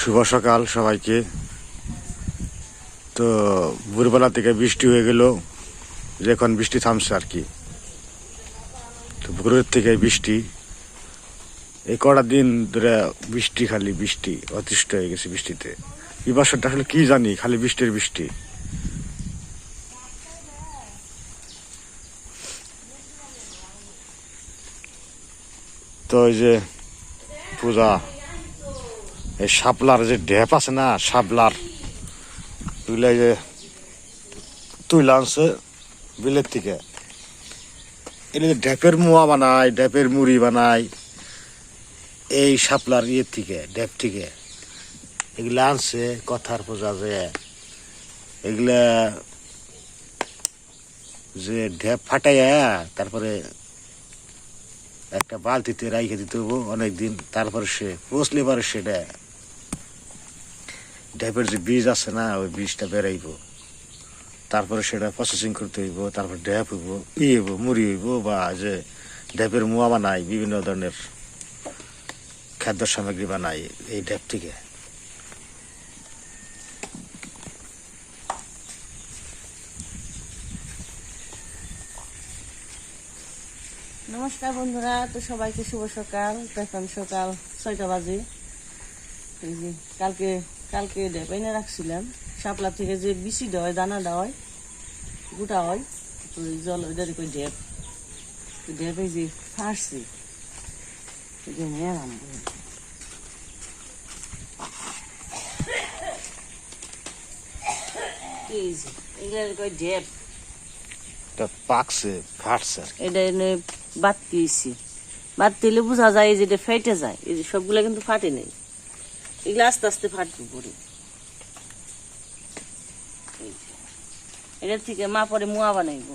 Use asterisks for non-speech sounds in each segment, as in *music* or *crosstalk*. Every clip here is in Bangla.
শুভ সকাল সবাইকে। তো ভোরবেলা থেকে বৃষ্টি হয়ে গেল এখন বৃষ্টি থামছে আর কি। তো ভোরের থেকে বৃষ্টি, এই কটা দিন ধরে বৃষ্টি, খালি বৃষ্টি, অতিষ্ঠ হয়ে গেছে বৃষ্টিতে। এই বছরটা আসলে কি জানি, খালি বৃষ্টির বৃষ্টি। তো ওই যে পূজা এই শাপলার যে ঢেপ আছে না ওইগুলো এই যে তুইলা আনছে বিলের থেকে। এগুলো যে ঢেপের মুয়া বানায়, ঢেপের মুড়ি বানায়, এই শাপলার ইয়ের থেকে, ঢেপ থেকে। এগুলা আনছে কথার পূজা যে, এগুলা যে ঢেপ ফাটাইয়া তারপরে একটা বালতিতে রাইখে দিতে হব অনেকদিন। তারপরে সে পচলে পারে সেটা ড্যাপের যে বীজ আছে না, ওই বীজটা বেরাইব। তারপরে সেটা প্রসেসিং করতে হইব, তারপর ড্যাপ হইব, ই হইব, মুড়ি হইব, বা যে ড্যাপের মুয়া বানাই, বিভিন্ন ধরনের খাদ্য সামগ্রী বানাই এই ড্যাপ থেকে। নমস্কার বন্ধুরা, তো সবাইকে শুভ সকাল এখন সকাল ছয়টা বাজে। যে কালকে কালকে ডেপাইনে রাখছিলাম। শাপলা থেকে যে বিচি দেওয়া দানা দেওয়া হয় গোটা হয় তো জল ওইটা কই ডেপ ডেপ যে ফাঁসছি যে নিয়ে এটা। এটা বাদ দিয়েছি। বাদ দিলে বোঝা যায় এই যে ফেটে যায় এই যে সবগুলো কিন্তু ফাটে নেই। এগুলো আস্তে আস্তে ফাটবে পরে এটার থেকে মা পরে মোয়া বানাইব।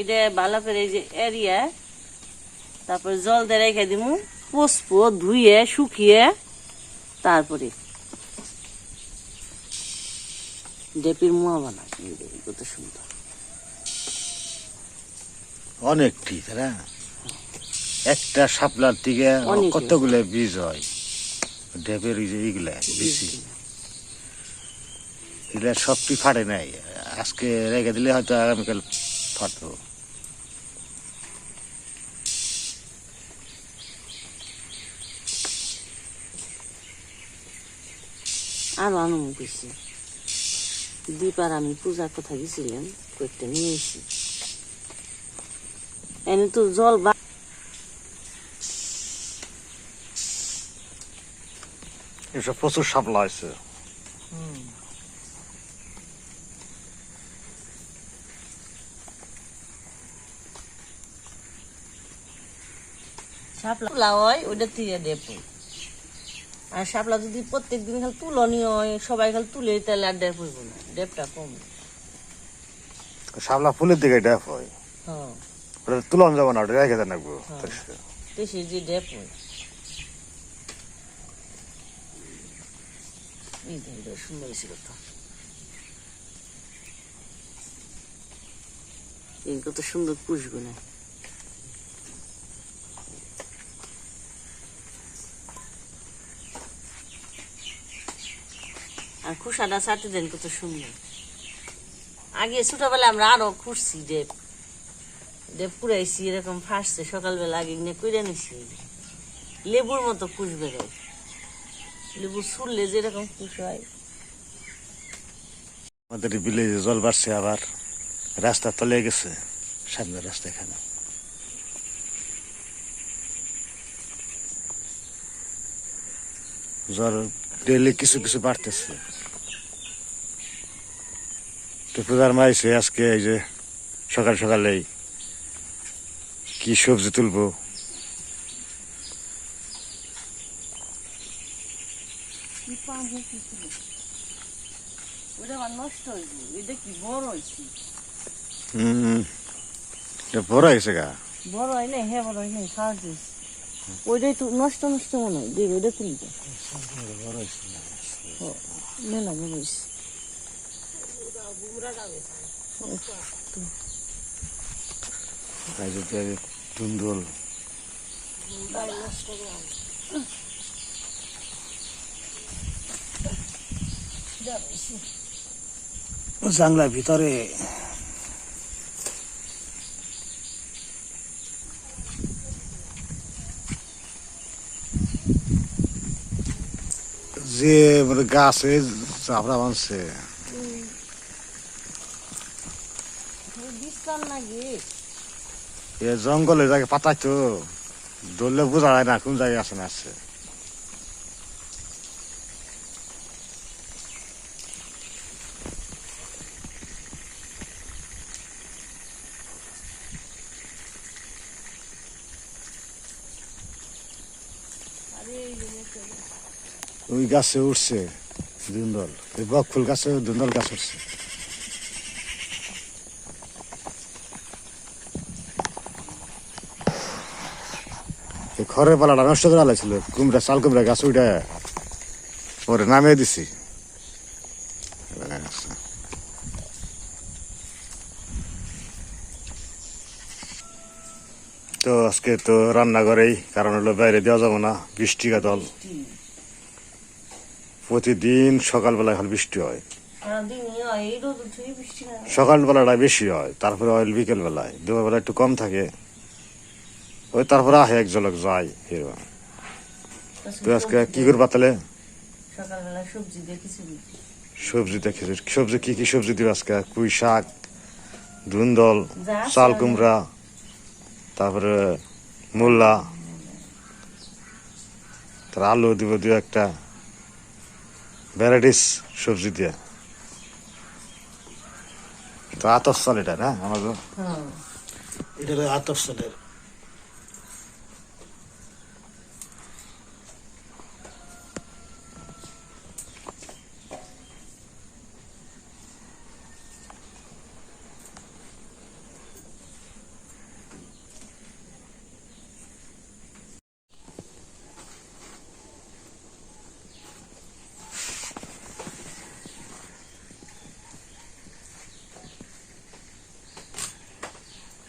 এটা ভালো করে এই যে এরিয়া তারপরে জল দিয়ে রেখে দিব পোষবো ধুয়ে শুকিয়ে তারপরে ডেপির মোয়া বানাই। কত সুন্দর। অনেকটি তাই না একটা শাপলার থেকে কতগুলো বীজ হয়? ডেপের এইগুলা বেশি এগুলা সবটি ফাটে নাই। আজকে রেখে দিলে হয়তো আগামীকাল ফাটবো। আরও আনন্দ করছি দীপার আমি পূজার কথা গেছিলাম কয়েকটা নিয়ে এসি এনে তো জল বা এসব প্রচুর শাপলা হয় ওইটা থেকে দেব আর শাপলা যদি প্রত্যেক দিন খালি তুলনি হয় সবাই খালি তুলে তাহলে আর ডেপ হইব না ডেপটা কম। শাপলা ফুলের দিকে ডেপ হয়। হ্যাঁ। ওটা তুলন যাব না ওটা রেখে দেন রাখব যে ডেপ হয় আর খুশাটা চাটে দেন কত সুন্দর আগে ছোটবেলায় আমরা আরও খুঁজছি ডেপ ডেপ কুড়াইছি এরকম ফাঁসছে, সকালবেলা আগে নিয়ে নিছি। লেবুর মতো কুশ বেরোয় আমাদের বিলে জল বাড়ছে আবার। রাস্তা তলে গেছে, সামনের রাস্তা এখানে। জল ডেলি কিছু কিছু বাড়তেছে। তো পূজার মাইছে আজকে এই যে সকাল সকালেই কি সবজি তুলবো ওটা আমার নষ্ট হয়েছে এটা কি বড় হয়েছে হম বড় হয়েছে গা? বড় হয় না হ্যাঁ বড় হয় না ওইটাই তো নষ্ট নষ্ট মনে হয় দেখ ওইটা তুলি দে মেলা বড় হয়েছে এই যে টুন্দুল জাংলার ভিতরে। যে মানে গাছে চাপড়া বানছে এ জঙ্গলে জায়গা পাতাই তো ধরলে বোঝা যায় না কোন জায়গায় আছে না আছে আরে এই যে নিচে। ওই গাছে উঠছে দুন্দল। ওই বকফুল গাছে, দুন্দল গাছ উঠছে এই খড়ের পালাটা নষ্ট করে আলাইছিল, কুমড়া, চাল কুমড়া গাছ উঠে ওরে নামিয়ে দিছি। তো আজকে তো রান্নাঘরেই, কারণ হলো বাইরে দেওয়া যাবে না বৃষ্টি। কাতল প্রতিদিন সকালবেলায় খালি বৃষ্টি হয়। হয়, সকালবেলাটা বেশি হয় তারপরে অয়েল বিকেল বেলায় দুপুরবেলা একটু কম থাকে। ওই তারপরে আহে এক ঝলক যায় এরকম তো আজকে কি করবা তাহলে? সকালবেলা সবজি দেখেছি সবজি কি কি সবজি দিবে আজকে? পুঁই শাক ধুন্দল চাল কুমড়া তারপরে মূল্লা তার আলু দিব দু একটা। ভ্যারাইটিস সবজি দিয়ে। তো আতফ সালেটা এটা না আমাদের এটা আতফ আতপ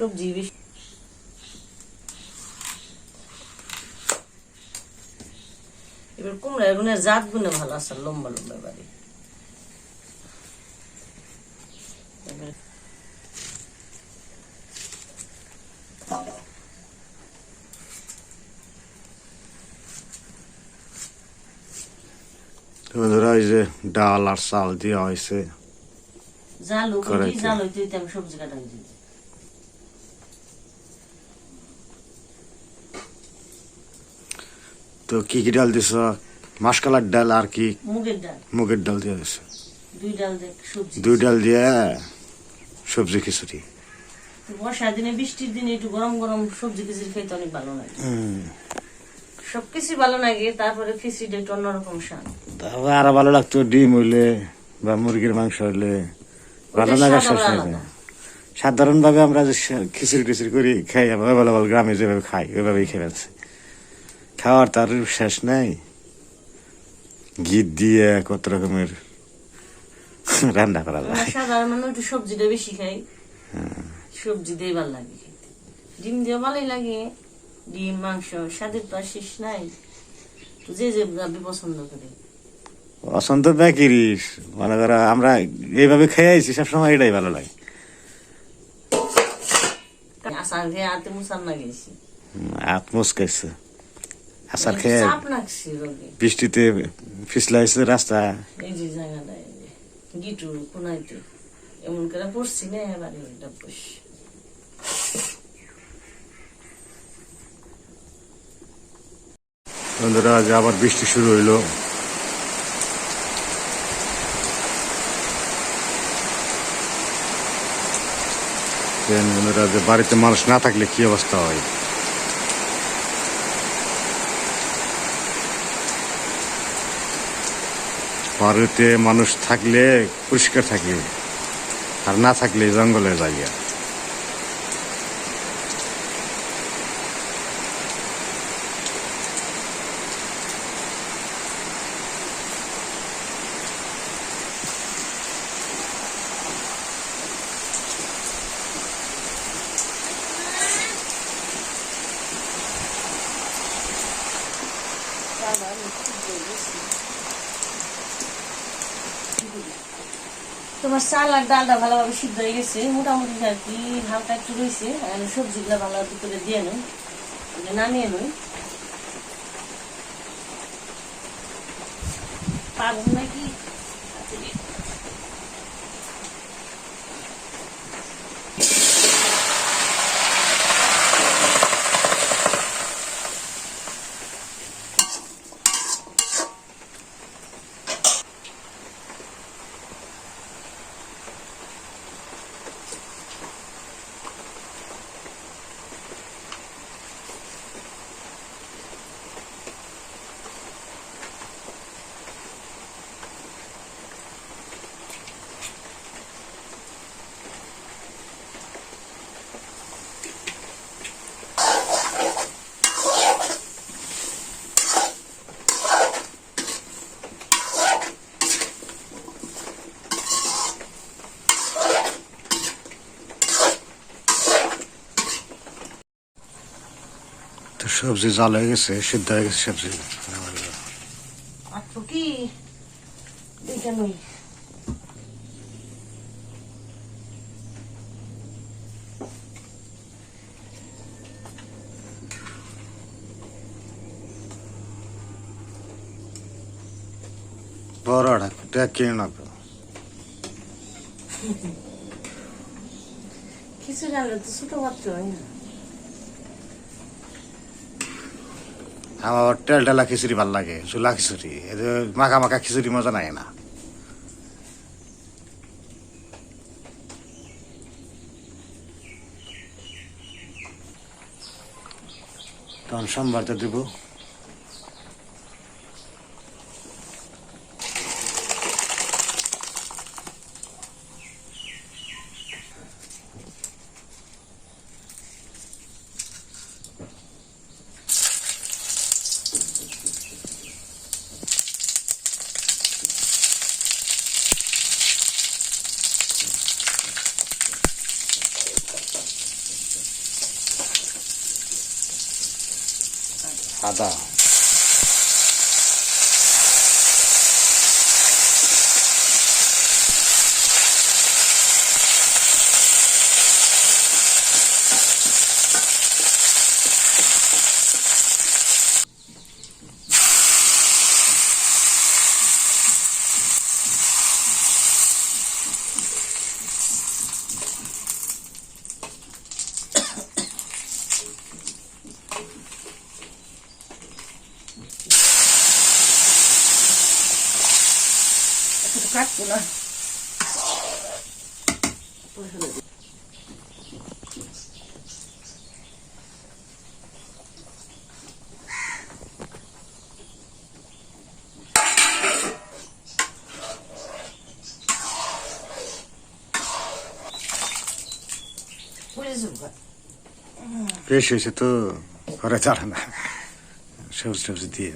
সবজি এবার কুমড়া এগুনের জাত গুনে ভালো আছে লম্বা লম্বা বাড়ি। যে ডাল আর চাল দেওয়া হয়েছে জাল হইতে হইতে আমি সবজি কাটা তো কি কি ডাল দিছ? মাসকালার ডাল আর কি? মুগের ডাল। মুগের ডাল দিয়ে দিছে। দুই ডাল দেখ সবজি দুই ডাল দিয়ে সবজি খিচুড়ি। বর্ষার দিনে বৃষ্টির দিনে একটু গরম গরম সবজি খিচুড়ি খেতে অনেক ভালো লাগে। সবকিছু ভালো লাগে তারপরে খিচুড়িটা একটু অন্যরকম স্বাদ। তারপর আরও ভালো লাগতো ডিম হইলে বা মুরগির মাংস হইলে। ভালো লাগা শেষ হয়ে আলাদা। আমরা যে খিচুড়ি টিচুড়ি করি খাই অ্যাভেলেবল গ্রামে যেভাবে খাই ওইভাবেই খেয়ে ফেলছি। খাওয়ার তার শেষ নাই। গিট দিয়ে কত রকমের রান্না করা আমরা সাধারণ একটু সবজিটা বেশি খাই। সবজি দিয়ে ভালো লাগে খেতে। ডিম দিয়ে ভালোই লাগে। ডিম মাংস স্বাদের তো আর শেষ নাই। যে যে পছন্দ করে। অসন্ত ব্যাকিরি মনে করো আমরা এইভাবে খেয়ে আইছি সবসময় এটাই ভালো লাগে। আসার খেয়ে হাতে মুসার না গেছি হাত মুসকাইছে আসার খেয়ে বৃষ্টিতে ফিসলাইছে রাস্তা। এই যে জায়গাটা গিটু কোনাইতে এমন করে পড়ছি না এবারে ওইটা বস। বন্ধুরা আজ আবার বৃষ্টি শুরু হইল। বন্ধুরা যে বাড়িতে মানুষ না থাকলে কি অবস্থা হয়? বাড়িতে মানুষ থাকলে পরিষ্কার থাকলে আর না থাকলে জঙ্গলে যাইয়া Caralho, que. তোমার চাল আর ডালটা ভালোভাবে সিদ্ধ হয়ে গেছে, মোটামুটি আর কি হালকা একটু রয়েছে, আর সবজিগুলো ভালোভাবে করে দিয়ে নই নামিয়ে নই পারব নাকি তো সবজি জাল হয়ে গেছে সিদ্ধ হয়ে গেছে সবজি। তো কি? বড়টা ট্যাগ কিনে *laughs* কিছু জানলে তো ছোট মাত্র হয় না। আমার টেল টেলা খিচুড়ি ভালো লাগে, চুলা খিচুড়ি। মাখা মাখা খিচুড়ি মজা নাই না। তখন সোমবারটা দিব। 肌。একটু কাটবো না পরে ফেলে দিই। পরে যাব। বেশ হয়েছে তো ঘরে চাড়ে না সবজি টবজি দিয়ে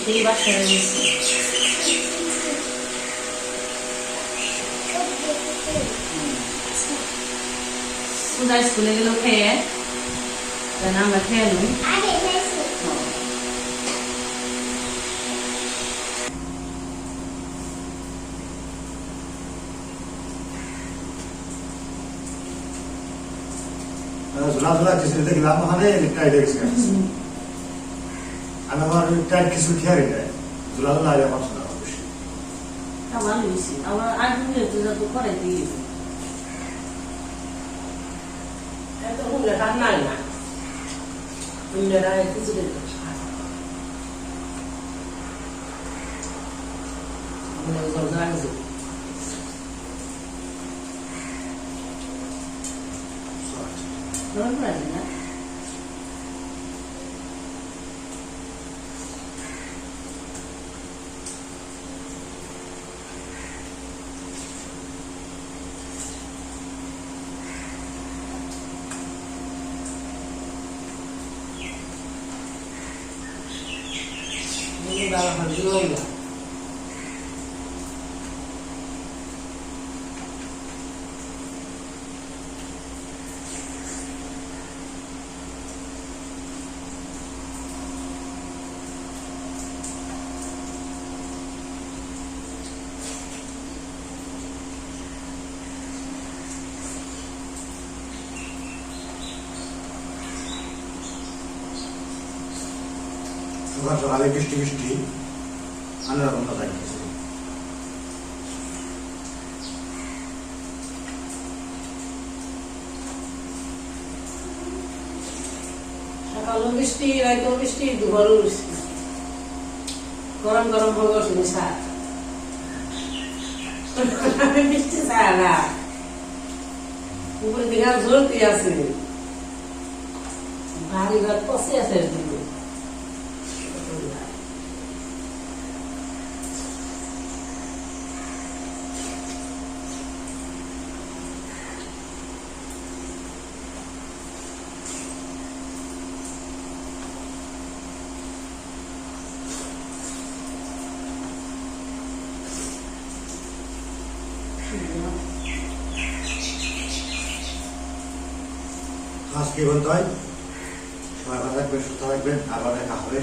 সেই বাসায় গেছে সুদা স্কুলে গেল খেয়ে তাহলে আমরা খেয়ে নিই ঝোলা খিচুড়ি দেখলাম ওখানে টাইট গেছে আমি আমার টাইট খিচুড়ি খেয়ে রেখে ঝোলা ঝোলা আগে আমার শোনা বেশি আমার লইছি আমার আর দিনে তো যত করে দিয়ে এত হুলে রান্নাই না হুলে রায় খিচুড়ি গরম করে সকাল সকালে বৃষ্টি বৃষ্টি আনার মতো থাকতেছে সকালও বৃষ্টি রাইতেও বৃষ্টি গরম গরম হবে শুনি চা বৃষ্টি চা না। উপরে দিকে জ্বলতে আছে? বাড়ি ঘর পচে আছে। আজকে বলতে হয় সবাই ভালো থাকবেন সুস্থ থাকবেন আবার দেখা হবে।